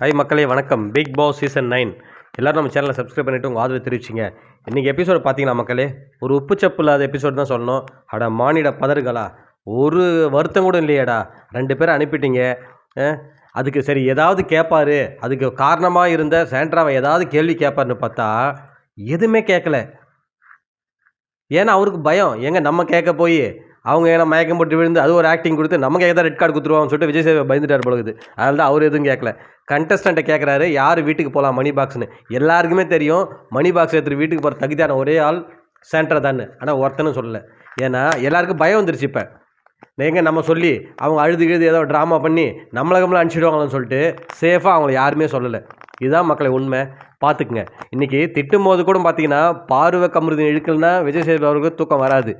Hi மக்களே வணக்கம். Big Boss season nine எல்லோரும் நம்ம சேனலை சப்ஸ்கிரைப் பண்ணிவிட்டு உங்கள் ஆதரவு தெரிவிச்சிங்க. இன்றைக்கி எபிசோடு பார்த்தீங்கன்னா மக்களே? ஒரு உப்புச்சப்பு இல்லாத எபிசோடு தான் சொல்லணும். அட மானிட பதறுகளா ஒரு வருத்தம் கூட இல்லையேடா. ரெண்டு பேரும் அனுப்பிட்டீங்க. அதுக்கு சரி ஏதாவது கேட்பாரு அதுக்கு காரணமாக இருந்த சேண்ட்ராவை ஏதாவது கேள்வி கேட்பாருன்னு பார்த்தா எதுவுமே கேட்கல ஏன்னா அவருக்கு பயம். எங்கே நம்ம கேட்க போய் அவங்க ஏன்னா மயக்கம் போட்டு விழுந்து அது ஒரு ஆக்டிங் கொடுத்து நமக்கு ஏதாவது ரெட் கார்டு கொடுத்துருவாங்கன்னு சொல்லிட்டு விஜய் சேவை பயந்துட்டார் பொழுது அதனால தான் அவர் எதுவும் கேட்கல கண்டஸ்டண்ட்டை கேட்குறாரு யார் வீட்டுக்கு போகலாம் மணி பாக்ஸ்னு எல்லாருக்குமே தெரியும் மணி பாக்ஸ் எடுத்துகிட்டு வீட்டுக்கு போகிற தகுதியான ஒரே ஆள் சென்டர் தான் ஆனால் ஒருத்தனும் சொல்லலை. ஏன்னா எல்லாருக்கும் பயம் வந்துருச்சு இப்போ. எங்கே நம்ம சொல்லி அவங்க அழுது கிழுது ஏதோ ட்ராமா பண்ணி நம்மளை கம்மளை அனுப்பிச்சிடுவாங்களான்னு சொல்லிட்டு சேஃபாக அவங்கள யாருமே சொல்லலை. இதுதான் மக்களை உண்மை. பார்த்துக்குங்க இன்றைக்கி திட்டும் போது கூட பார்த்தீங்கன்னா பார்வை கமருதின் இழுக்கலன்னா விஜய் சேதுபதி அவருக்கு தூக்கம் வராது.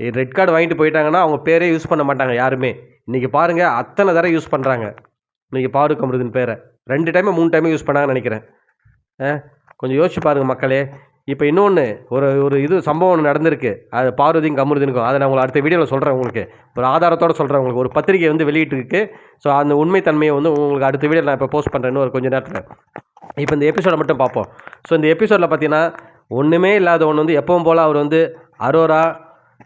ரெட் கார்டு வாங்கிட்டு போயிட்டாங்கன்னா அவங்க பேரே யூஸ் பண்ண மாட்டாங்க யாருமே. இன்றைக்கி பாருங்கள் அத்தனை தடவை யூஸ் பண்ணுறாங்க இன்றைக்கி பாரு கமருதின் பேரை. ரெண்டு டைமு மூணு டைமு யூஸ் பண்ணாங்கன்னு நினைக்கிறேன். ஆ கொஞ்சம் யோசிச்சு பாருங்கள் மக்களே. இப்போ இன்னொன்று ஒரு ஒரு இது சம்பவம் ஒன்று நடந்திருக்கு. அது பார்வதியும் கமருதினுக்கும். அதை நான் உங்களுக்கு அடுத்த வீடியோவில் சொல்கிறேன் உங்களுக்கு. ஒரு ஆதாரத்தோடு சொல்கிறேன் உங்களுக்கு. ஒரு பத்திரிகை வந்து வெளியிட்டிருக்கு. ஸோ அந்த உண்மைத்தன்மையை வந்து உங்களுக்கு அடுத்த வீடியோவில் நான் இப்போ போஸ்ட் பண்ணுறேன்னு ஒரு கொஞ்சம் நேரத்தில். இப்போ இந்த எபிசோடை மட்டும் பார்ப்போம். ஸோ இந்த எபிசோடில் பார்த்தீங்கன்னா ஒன்றுமே இல்லாத ஒன்று வந்து எப்பவும் போல் அவர் வந்து அரோரா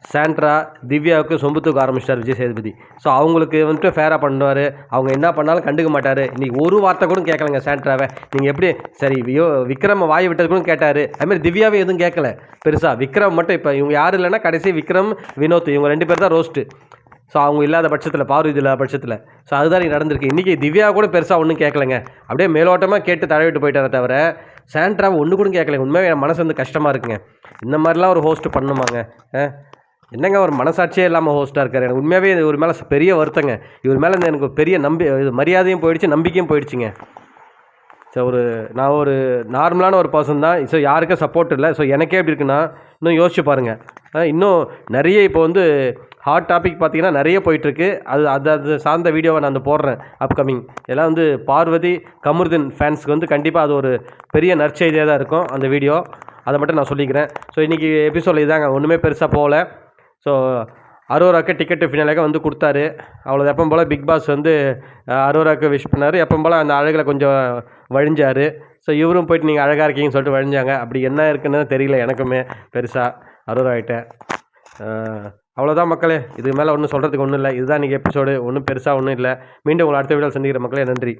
சாண்ட்ரா திவ்யாவுக்கு சொம்பு தூக்க ஆரம்பிச்சிட்டார் விஜய் சேதுபதி ஸோ அவங்களுக்கு வந்துட்டு ஃபேராக பண்ணுவார். அவங்க என்ன பண்ணாலும் கண்டுக்க மாட்டார். இன்றைக்கி ஒரு வார்த்தை கூட கேட்கலங்க சாண்ட்ராவை. நீங்கள் எப்படி சரி வியோ விக்ரம் வாய் விட்டது கூட கேட்டார். அதுமாதிரி திவ்யாவே எதுவும் கேட்கல பெருசாக விக்ரம் மட்டும் இப்போ இவங்க யாரும் இல்லைன்னா கடைசி விக்ரம் வினோத் இவங்க ரெண்டு பேர் தான் ரோஸ்ட்டு ஸோ அவங்க இல்லாத பட்சத்தில் பார்வதி இல்லாத பட்சத்தில். ஸோ அதுதான் இங்கே நடந்திருக்கு. இன்றைக்கி திவ்யா கூட பெருசாக ஒன்றும் கேட்கலங்க அப்படியே மேலோட்டமாக கேட்டு தடவிட்டு போயிட்டார தவிர சாண்ட்ராவை ஒன்று கூட கேட்கல உண்மையாக என் மனசு வந்து கஷ்டமாக இருக்குங்க. இந்த மாதிரிலாம் ஒரு ஹோஸ்ட் பண்ணுமாங்க. ஆ? என்னங்க ஒரு மனசாட்சியே இல்லாமல் ஹோஸ்ட்டாக இருக்கார். எனக்கு உண்மையாகவே இது ஒரு மேலே பெரிய வருத்தங்க. இவர் மேலே எனக்கு பெரிய நம்பி இது மரியாதையும் போயிடுச்சு நம்பிக்கையும் போயிடுச்சுங்க. ஸோ ஒரு நான் ஒரு நார்மலான ஒரு பர்சன் தான். ஸோ யாருக்கும் சப்போர்ட் இல்லை. ஸோ எனக்கே எப்படி இருக்குன்னா இன்னும் யோசிச்சு பாருங்கள் இன்னும் நிறைய இப்போ வந்து ஹாட் டாபிக் பார்த்தீங்கன்னா நிறைய போயிட்டுருக்கு. அது அது அது சார்ந்த வீடியோவை நான் வந்து போடுறேன் அப்கமிங் எல்லாம் வந்து பார்வதி கமருதீன் ஃபேன்ஸ்க்கு வந்து கண்டிப்பாக அது ஒரு பெரிய நற்செய்தியாக தான் இருக்கும் அந்த வீடியோ அதை மட்டும் நான் சொல்லிக்கிறேன். ஸோ இன்றைக்கி எபிசோடில் இதாங்க. ஒன்றுமே பெருசாக போகல. ஸோ அரோராக்கு டிக்கெட்டு ஃபினலாக வந்து கொடுத்தாரு. அவ்வளோ எப்பவும் போல் பிக் பாஸ் வந்து அஹ், அரோராக்கு விஷ் பண்ணார். எப்பவும் போல் அந்த அழகில் கொஞ்சம் வழிஞ்சார். ஸோ இவரும் போயிட்டு நீங்கள் அழகாக இருக்கீங்கன்னு சொல்லிட்டு வழிஞ்சாங்க. அப்படி என்ன இருக்குன்னு தெரியல எனக்குமே பெருசாக அரோராகிட்ட அவ்வளோதான் மக்களே. இது மேலே ஒன்றும் சொல்கிறதுக்கு ஒன்றும் இல்லை. இதுதான் இன்றைக்கி எபிசோடு ஒன்றும் பெருசாக ஒன்றும் இல்லை. மீண்டும் உங்களை அடுத்த வீடியோ சந்திக்கிற மக்களே நன்றி.